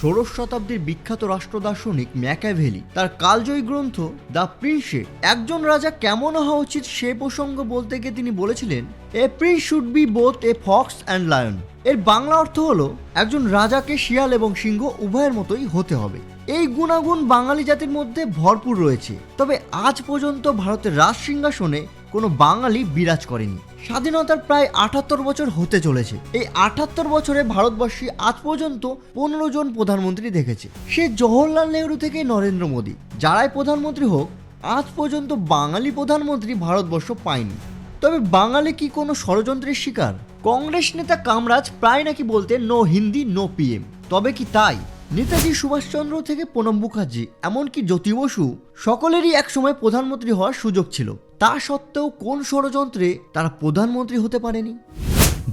ষোড়শ শতাব্দীর বিখ্যাত রাষ্ট্র দার্শনিক ম্যাকাভেলি তার কালজয়ী গ্রন্থ দ্য প্রিন্সে। একজন রাজা কেমন হওয়া উচিত সে প্রসঙ্গ বলতে গিয়ে তিনি বলেছিলেন, a prince should be both a fox and lion. এর বাংলা অর্থ হলো, একজন রাজাকে শিয়াল এবং সিংহ উভয়ের মতোই হতে হবে। এই গুণাগুণ বাঙালি জাতির মধ্যে ভরপুর রয়েছে। তবে আজ পর্যন্ত ভারতের রাজ সিংহাসনে কোনো বাঙালি বিরাজ করেনি। স্বাধীনতার প্রায় আটাত্তর বছর হতে চলেছে। এই আটাত্তর বছরে ভারতবর্ষী আজ পর্যন্ত পনেরো জন প্রধানমন্ত্রী দেখেছে। সে জওহরলাল নেহরু থেকে নরেন্দ্র মোদী। যারাই প্রধানমন্ত্রী হোক, আজ পর্যন্ত বাঙালি প্রধানমন্ত্রী ভারতবর্ষ পায়নি। তবে বাঙালি কি কোনো ষড়যন্ত্রের শিকার? কংগ্রেস নেতা কামরাজ প্রায় নাকি বলতে নো হিন্দি, নো পিএম। তবে কি তাই? নেতাজি সুভাষচন্দ্র থেকে প্রণব মুখার্জি, এমনকি জ্যোতি বসু, সকলেরই একসময় প্রধানমন্ত্রী হওয়ার সুযোগ ছিল। তা সত্ত্বেও কোন ষড়যন্ত্রে তারা প্রধানমন্ত্রী হতে পারেনি?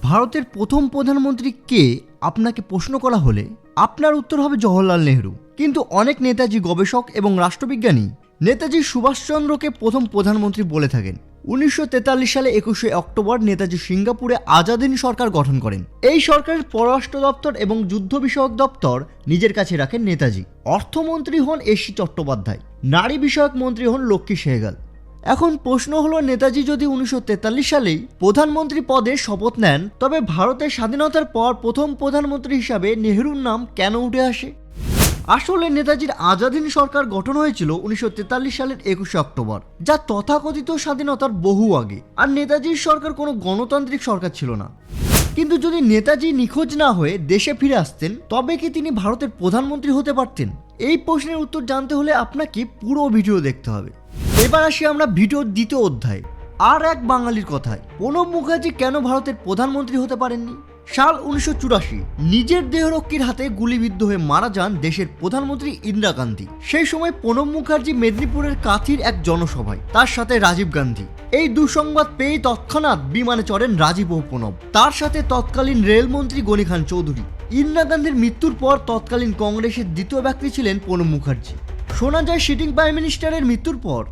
ভারতের প্রথম প্রধানমন্ত্রী কে? আপনাকে প্রশ্ন করা হলে আপনার উত্তর হবে জওহরলাল নেহরু। কিন্তু অনেক নেতাজি গবেষক এবং রাষ্ট্রবিজ্ঞানী নেতাজি সুভাষচন্দ্রকে প্রথম প্রধানমন্ত্রী বলে থাকেন। উনিশশো তেতাল্লিশ সালে একুশে অক্টোবর নেতাজি সিঙ্গাপুরে আজাদিন সরকার গঠন করেন। এই সরকারের পররাষ্ট্র দপ্তর এবং যুদ্ধ বিষয়ক দপ্তর নিজের কাছে রাখেন নেতাজি। অর্থমন্ত্রী হন এসি চট্টোপাধ্যায়। নারী বিষয়ক মন্ত্রী হন লক্ষ্মী সেহগাল। এখন প্রশ্ন হলো, নেতাজি যদি উনিশশো তেতাল্লিশ সালেই প্রধানমন্ত্রী পদে শপথ নেন, তবে ভারতের স্বাধীনতার পর প্রথম প্রধানমন্ত্রী হিসাবে নেহরুর নাম কেন উঠে আসে? আসলে নেতাজির আজাদিন সরকার গঠন হয়েছিল উনিশশো তেতাল্লিশ সালের একুশে অক্টোবর, যা তথাকথিত স্বাধীনতার বহু আগে। আর নেতাজির সরকার কোনো গণতান্ত্রিক সরকার ছিল না। কিন্তু যদি নেতাজি নিখোঁজ না হয়ে দেশে ফিরে আসতেন, তবে কি তিনি ভারতের প্রধানমন্ত্রী হতে পারতেন? এই প্রশ্নের উত্তর জানতে হলে আপনাকে পুরো ভিডিও দেখতে হবে। এবার আসি আমরা ভিডিওর দ্বিতীয় অধ্যায়। আর এক বাঙালির কথায়, প্রণব মুখার্জি কেন ভারতের প্রধানমন্ত্রী হতে পারেননি? সাল উনিশশো চুরাশি, নিজের দেহরক্ষীর হাতে গুলিবিদ্ধ হয়ে মারা যান দেশের প্রধানমন্ত্রী ইন্দিরা গান্ধী। সেই সময় প্রণব মুখার্জি মেদিনীপুরের কাথির এক জনসভায়, তার সাথে রাজীব গান্ধী। এই দুঃসংবাদ পেয়ে তৎক্ষণাৎ বিমানে চড়েন রাজীব ও প্রণব। তার সাথে তৎকালীন রেলমন্ত্রী গনি খান চৌধুরী। ইন্দিরা গান্ধীর মৃত্যুর পর তৎকালীন কংগ্রেসের দ্বিতীয় ব্যক্তি ছিলেন প্রণব মুখার্জি। শোনা যায় সিটিং প্রাইম মিনিস্টারের মৃত্যুর পর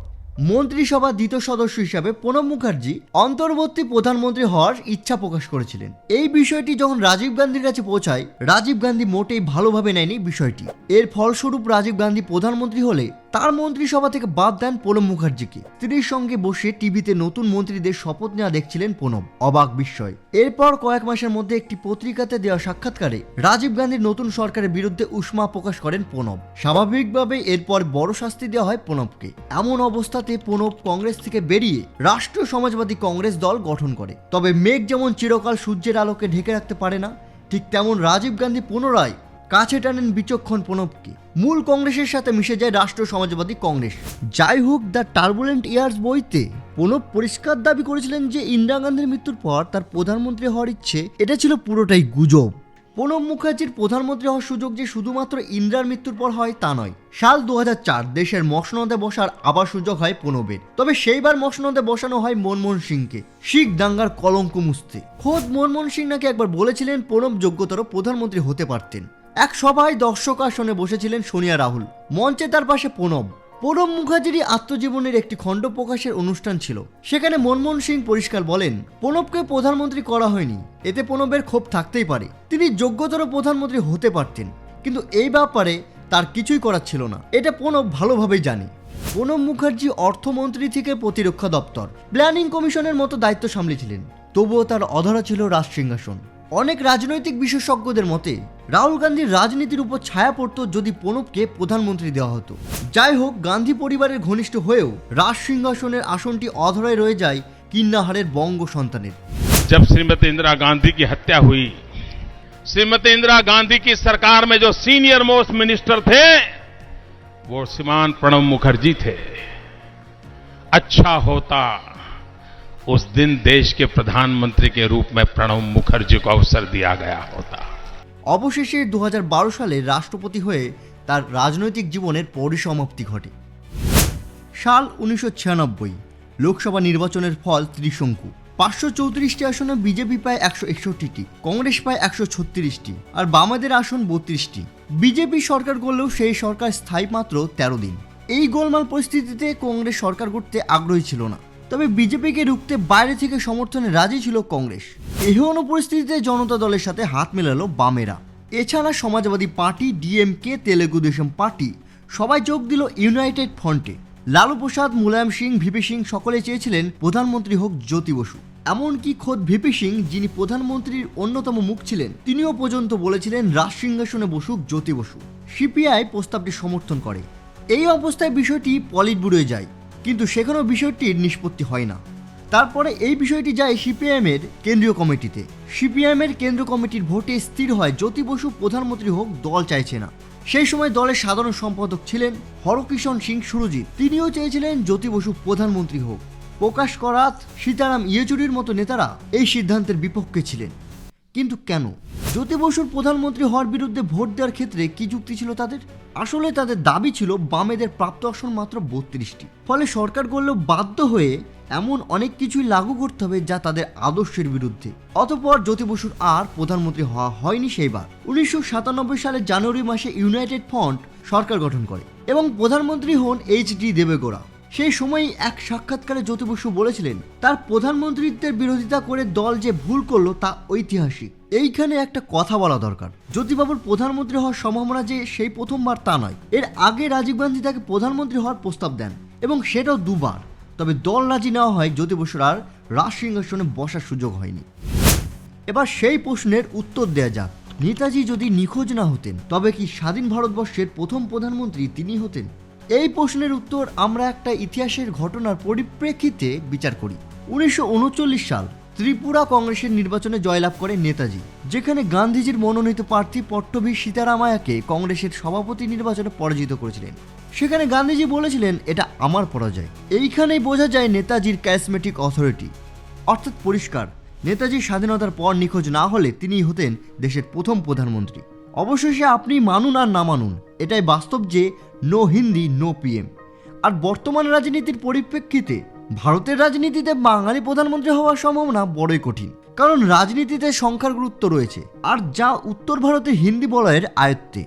মন্ত্রিসভার দ্বিতীয় সদস্য হিসাবে প্রণব মুখার্জি অন্তর্বর্তী প্রধানমন্ত্রী হওয়ার ইচ্ছা প্রকাশ করেছিলেন। এই বিষয়টি যখন রাজীব গান্ধীর কাছে পৌঁছায়, রাজীব গান্ধী মোটেই ভালোভাবে নেয়নি বিষয়টি। এর ফলস্বরূপ রাজীব গান্ধী প্রধানমন্ত্রী হলে তার মন্ত্রিসভা থেকে বাদ দেন প্রণব মুখার্জিকে। স্ত্রীর সঙ্গে বসে টিভিতে নতুন মন্ত্রীদের শপথ নেওয়া দেখছিলেন প্রণব অবাক বিস্ময়। এরপর কয়েক মাসের মধ্যে একটি পত্রিকাতে দেওয়া সাক্ষাৎকারে রাজীব গান্ধীর নতুন সরকারের বিরুদ্ধে উষ্মা প্রকাশ করেন প্রণব স্বাভাবিকভাবে এরপর বড় শাস্তি দেওয়া হয় প্রণবকে এমন অবস্থাতে প্রণব কংগ্রেস থেকে বেরিয়ে রাষ্ট্রীয় সমাজবাদী কংগ্রেস দল গঠন করে। তবে মেঘ যেমন চিরকাল সূর্যের আলোকে ঢেকে রাখতে পারে না, ঠিক তেমন রাজীব গান্ধী পুনরায় কাছে টানেন বিচক্ষণ প্রণবকে। মূল কংগ্রেসের সাথে মিশে যায় রাষ্ট্র সমাজবাদী কংগ্রেস। যাই হোক, দ্য টার্বুলেন্ট ইয়ার্স বইতে প্রণব পরিষ্কার দাবি করেছিলেন যে ইন্দিরা গান্ধীর মৃত্যুর পর তার প্রধানমন্ত্রী হওয়ার ইচ্ছে, এটা ছিল পুরোটাই গুজব। প্রণব মুখার্জির প্রধানমন্ত্রী হওয়ার সুযোগ যে শুধুমাত্র ইন্দ্রার মৃত্যুর পর হয় তা নয়। সাল দু হাজার চার দেশের মসনদে বসার আবার সুযোগ হয় প্রণবের। তবে সেইবার মসনদে বসানো হয় মনমোহন সিংকে। শিখ দাঙ্গার কলঙ্ক মুছতে। খোদ মনমোহন সিং নাকি একবার বলেছিলেন প্রণব যোগ্যতর প্রধানমন্ত্রী হতে পারতেন। এক সভায় দর্শক আসনে বসেছিলেন সোনিয়া রাহুল, মঞ্চে তার পাশে প্রণব। প্রণব মুখার্জিরই আত্মজীবনের একটি খণ্ড প্রকাশের অনুষ্ঠান ছিল। সেখানে মনমোহন সিং পরিষ্কার বলেন, প্রণবকে প্রধানমন্ত্রী করা হয়নি, এতে প্রণবের ক্ষোভ থাকতেই পারে। তিনি যোগ্যতর প্রধানমন্ত্রী হতে পারতেন, কিন্তু এই ব্যাপারে তার কিছুই করার ছিল না। এটা প্রণব ভালোভাবেই জানে। প্রণব মুখার্জি অর্থমন্ত্রী থেকে প্রতিরক্ষা দপ্তর। প্ল্যানিং কমিশনের মতো দায়িত্ব সামলেছিলেন, তবুও তার অধরা ছিল রাজ সিংহাসন। অনেক রাজনৈতিক বিশেষজ্ঞদের মতে রাহুল গান্ধীর রাজনীতির উপর ছায়া পড়ত যদি প্রণবকে প্রধানমন্ত্রী দেওয়া হতো যাই হোক গান্ধী পরিবারের ঘনিষ্ঠ হয়েও রাজ সিংহাসনের আসনটি অধরায় রয়ে যায় কিন্নাহারের বঙ্গ সন্তানের जब श्रीमती इंदिरा गांधी की हत्या हुई श्रीमती इंदिरा गांधी की सरकार में जो सीनियर मोस्ट मिनिस्टर थे वो श्रीमान प्रणब मुखर्जी थे अच्छा होता उस दिन देश के प्रधानमंत्री के रूप में प्रणब मुखर्जी को अवसर दिया गया होता অবশেষে দু হাজার বারো সালে রাষ্ট্রপতি হয়ে তার রাজনৈতিক জীবনের পরিসমাপ্তি ঘটে। সাল উনিশশো ছিয়ানব্বই, লোকসভা নির্বাচনের ফল ত্রিশঙ্কু। পাঁচশো চৌত্রিশটি আসনে বিজেপি পায় একশো একষট্টিটি, কংগ্রেস পায় একশো ছত্রিশটি, আর বামাদের আসন বত্রিশটি। বিজেপি সরকার করলেও সেই সরকার স্থায়ী মাত্র তেরো দিন। এই গোলমাল পরিস্থিতিতে কংগ্রেস সরকার করতে আগ্রহী ছিল না। তবে বিজেপিকে রুখতে বাইরে থেকে সমর্থনে রাজি ছিল কংগ্রেস। এহেন পরিস্থিতিতে জনতা দলের সাথে হাত মেলালো বামেরা। এছাড়া Samajwadi party, DMK, Telugu Desam party, সবাই যোগ দিল ইউনাইটেড ফ্রন্টে। লালু প্রসাদ, মুলায়ম সিং, ভিপি সিং সকলে চেয়েছিলেন প্রধানমন্ত্রী হোক জ্যোতি বসু। এমনকি খোদ ভিপি সিং, যিনি প্রধানমন্ত্রীর অন্যতম মুখ ছিলেন, তিনিও পর্যন্ত বলেছিলেন রাজ সিংহাসনে বসুক জ্যোতি বসু। সিপিআই প্রস্তাবটি সমর্থন করে। এই অবস্থায় বিষয়টি পলিট যায়। কিন্তু সেখানেও বিষয়টির নিষ্পত্তি হয় না। তারপরে এই বিষয়টি যায় সিপিআইএম এর কেন্দ্রীয় কমিটিতে। সিপিআইএম এর কেন্দ্রীয় কমিটির ভোটে স্থির হয় জ্যোতি বসু, প্রধানমন্ত্রী হোক, দল চাইছে না। সেই সময় দলের সাধারণ সম্পাদক ছিলেন হরকিষণ সিং সুরজিৎ। তিনিও চেয়েছিলেন জ্যোতি বসু প্রধানমন্ত্রী হোক। প্রকাশ করাত সীতারাম ইয়েচুরির মতো নেতারা এই সিদ্ধান্তের বিপক্ষে ছিলেন। কিন্তু কেন? জ্যোতি বসুর প্রধানমন্ত্রী হওয়ার বিরুদ্ধে ভোট দেওয়ার ক্ষেত্রে কি যুক্তি ছিল তাদের? আসলে তাদের দাবি ছিল বামেদের প্রাপ্ত আসন মাত্র বত্রিশটি। ফলে সরকার করলেও বাধ্য হয়ে এমন অনেক কিছুই লাগু করতে হবে যা তাদের আদর্শের বিরুদ্ধে। অতপর জ্যোতি বসুর আর প্রধানমন্ত্রী হওয়া হয়নি সেইবার। উনিশশো সাতানব্বই জানুয়ারি মাসে ইউনাইটেড ফ্রন্ট সরকার গঠন করে এবং প্রধানমন্ত্রী হন এইচ ডি দেবেগৌড়া। সেই সময়ই এক সাক্ষাৎকারে জ্যোতি বসু বলেছিলেন, তার প্রধানমন্ত্রীত্বের বিরোধিতা করে দল যে ভুল করল তা ঐতিহাসিক। এইখানে একটা কথা বলা দরকার। জ্যোতিবাবুর প্রধানমন্ত্রী হওয়ার সম্ভাবনা যে সেই প্রথমবার তা নয়। এর আগে রাজীব গান্ধী তাকে প্রধানমন্ত্রী হওয়ার প্রস্তাব দেন এবং সেটাও দুবার। তবে দল রাজি নেওয়া হয় জ্যোতি বসুর আর রাজ সিংহাসনে বসার সুযোগ হয়নি। এবার সেই প্রশ্নের উত্তর দেয়া যাক। নেতাজি যদি নিখোঁজ না হতেন, তবে কি স্বাধীন ভারতবর্ষের প্রথম প্রধানমন্ত্রী তিনি হতেন? এই প্রশ্নের উত্তর আমরা একটা ইতিহাসের ঘটনার পরিপ্রেক্ষিতে বিচার করি। উনিশশো উনচল্লিশ সাল ত্রিপুরা কংগ্রেসের নির্বাচনে জয়লাভ করে নেতাজি, যেখানে গান্ধীজির মনোনীত প্রার্থী পট্টভী সীতারামায়াকে কংগ্রেসের সভাপতি নির্বাচনে পরাজিত করেছিলেন। সেখানে গান্ধীজি বলেছিলেন, এটা আমার পরাজয়। এইখানেই বোঝা যায় নেতাজির ক্যাসমেটিক অথরিটি অর্থাৎ পরিষ্কার নেতাজি স্বাধীনতার পর নিখোঁজ না হলে তিনিই হতেন দেশের প্রথম প্রধানমন্ত্রী। অবশেষে আপনি মানুন আর না মানুন, এটাই বাস্তব যে নো হিন্দি নো পিএম আর বর্তমান রাজনীতির পরিপ্রেক্ষিতে ভারতের রাজনীতিতে বাঙালি প্রধানমন্ত্রী হওয়ার সম্ভাবনা বড়ই কঠিন। কারণ রাজনীতিতে সংখ্যার গুরুত্ব রয়েছে, আর যা উত্তর ভারতে হিন্দি বলয়ের আয়ত্তে।